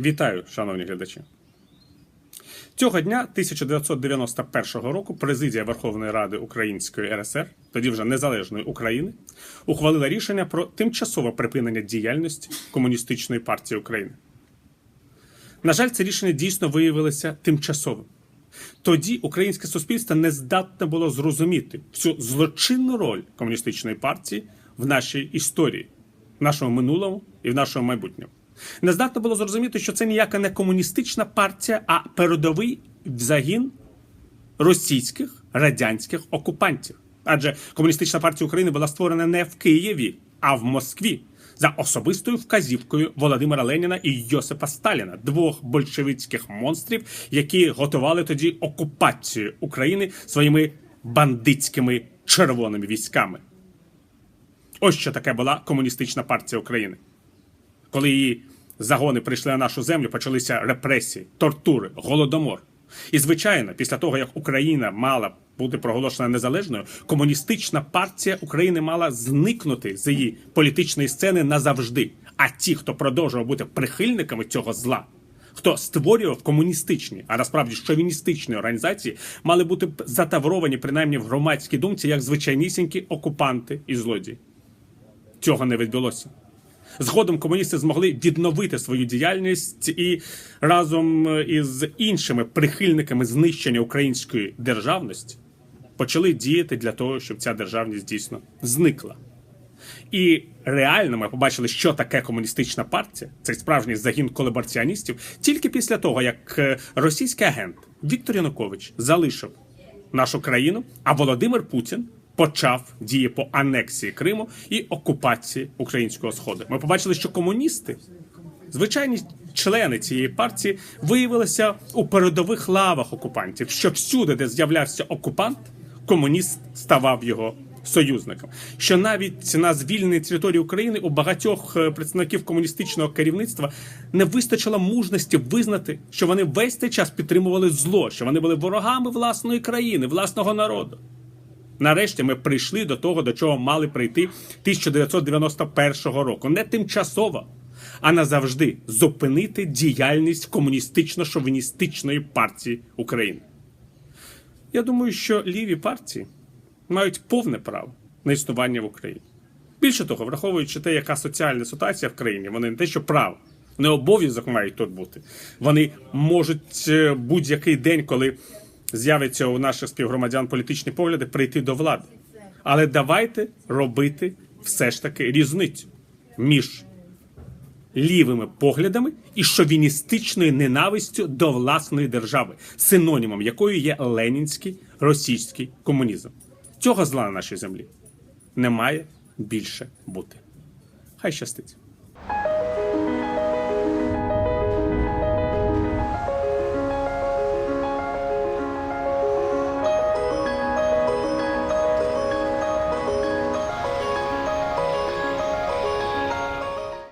Вітаю, шановні глядачі. Цього дня 1991 року президія Верховної Ради Української РСР, тоді вже незалежної України, ухвалила рішення про тимчасове припинення діяльності Комуністичної партії України. На жаль, це рішення дійсно виявилося тимчасовим. Тоді українське суспільство не здатне було зрозуміти всю злочинну роль комуністичної партії в нашій історії, в нашому минулому і в нашому майбутньому. Не здатне було зрозуміти, що це ніяка не комуністична партія, а передовий загін російських радянських окупантів. Адже комуністична партія України була створена не в Києві, а в Москві за особистою вказівкою Володимира Леніна і Йосипа Сталіна, двох большевицьких монстрів, які готували тоді окупацію України своїми бандитськими червоними військами. Ось що таке була комуністична партія України. Коли її загони прийшли на нашу землю, почалися репресії, тортури, голодомор. І, звичайно, після того, як Україна мала бути проголошена незалежною, комуністична партія України мала зникнути з її політичної сцени назавжди. А ті, хто продовжував бути прихильниками цього зла, хто створював комуністичні, а насправді шовіністичні організації, мали бути затавровані принаймні в громадській думці як звичайнісінькі окупанти і злодії. Цього не відбулося. Згодом комуністи змогли відновити свою діяльність і разом із іншими прихильниками знищення української державності почали діяти для того, щоб ця державність дійсно зникла. І реально ми побачили, що таке комуністична партія, цей справжній загін колабораціоністів, тільки після того, як е, російський агент Віктор Янукович залишив нашу країну, а Володимир Путін почав дії по анексії Криму і окупації українського сходу. Ми побачили, що комуністи, звичайні члени цієї партії, виявилися у передових лавах окупантів, що всюди, де з'являвся окупант, комуніст ставав його. Союзником, що навіть на звільненій території України у багатьох е, представників комуністичного керівництва не вистачило мужності визнати, що вони весь цей час підтримували зло, що вони були ворогами власної країни, власного народу. Нарешті ми прийшли до того, до чого мали прийти 1991 року. Не тимчасово, а назавжди зупинити діяльність комуністично-шовіністичної партії України. Я думаю, що ліві партії мають повне право на існування в Україні. Більше того, враховуючи те, яка соціальна ситуація в країні, вони не те, що право, не обов'язок мають тут бути. Вони можуть е, будь-який день, коли з'являться у наших співгромадян політичні погляди, прийти до влади. Але давайте робити все ж таки різницю між лівими поглядами і шовіністичною ненавистю до власної держави, синонімом якої є ленінський російський комунізм. Цього зла на нашій землі не має більше бути. Хай щастить.